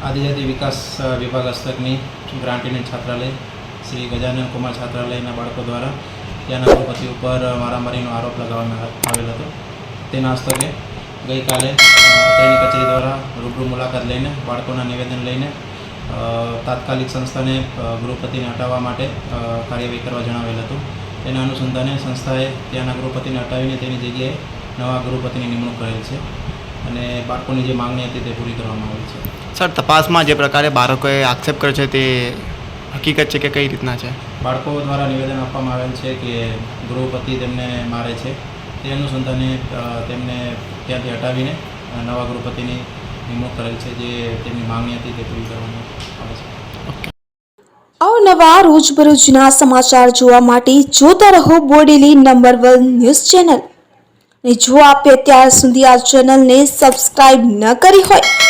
આદિજાતિ વિકાસ વિભાગ હસ્તકની ગ્રાન્ટીની છાત્રાલય, શ્રી ગજાનન કુમાર છાત્રાલયના બાળકો દ્વારા ત્યાંના ગૃહપતિ ઉપર મારામારીનો આરોપ લગાવવામાં આવેલ હતો. તેના હસ્તકે ગઈકાલે તેની કચેરી દ્વારા રૂબરૂ મુલાકાત લઈને, બાળકોના નિવેદન લઈને તાત્કાલિક સંસ્થાને ગૃહપતિને હટાવવા માટે કાર્યવાહી કરવા જણાવેલ હતું. તેના અનુસંધાને સંસ્થાએ ત્યાંના ગૃહપતિને હટાવીને તેની જગ્યાએ નવા ગૃહપતિની નિમણૂક કરેલ છે અને બાળકોની જે માંગણી હતી તે પૂરી કરવામાં આવી છે. સર તપાસમાં જે પ્રકારે બાળકોએ આક્ષેપ કર્યો છે તે હકીકત છે કે કઈ રીતના છે? બાળકો દ્વારા નિવેદન આપવામાં આવેલ છે કે ગૃહપતિ તેમને મારે છે. તે અનુસંધાને તેમને ત્યાંથી હટાવીને નવા ગૃહપતિની નિમણૂક કરેલ છે જે તેમની માંગણી હતી તે પૂરી કરવામાં આવે છે. અવનવા રોજબરોજના સમાચાર જોવા માટે જોતા રહો Bodeli number one news channel. અને જો આપે અત્યાર સુધી આ ચેનલને સબસ્ક્રાઇબ ન કરી હોય